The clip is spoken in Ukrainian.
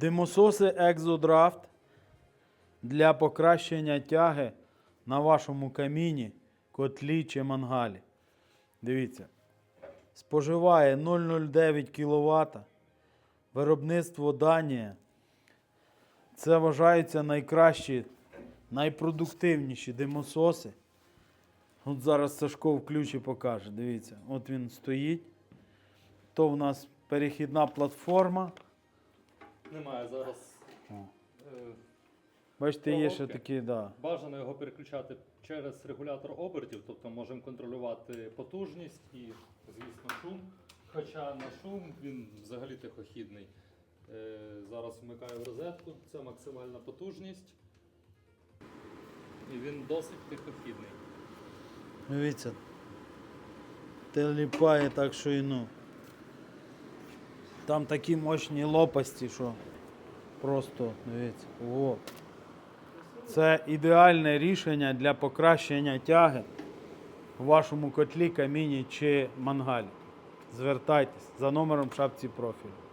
Димососи Екзодрафт для покращення тяги на вашому каміні, котлі чи мангалі. Дивіться. Споживає 0,09 кВт. Виробництво Данія. Це вважаються найкращі, найпродуктивніші димососи. От зараз Сашко включить покаже. Дивіться, от він стоїть. То в нас перехідна платформа. Немає зараз. Е, Бачите, є ще такі, да. Бажано його переключати через регулятор обертів, тобто можемо контролювати потужність і, звісно, шум. Хоча на шум він взагалі тихохідний. Е, Зараз вмикаю в розетку, це максимальна потужність. І він досить тихохідний. Дивіться. Теліпає так, що і ну. Там такі мощні лопасті, що просто дивіться. О. Це ідеальне рішення для покращення тяги в вашому котлі, каміні чи мангалі. Звертайтесь за номером в шапці профілю.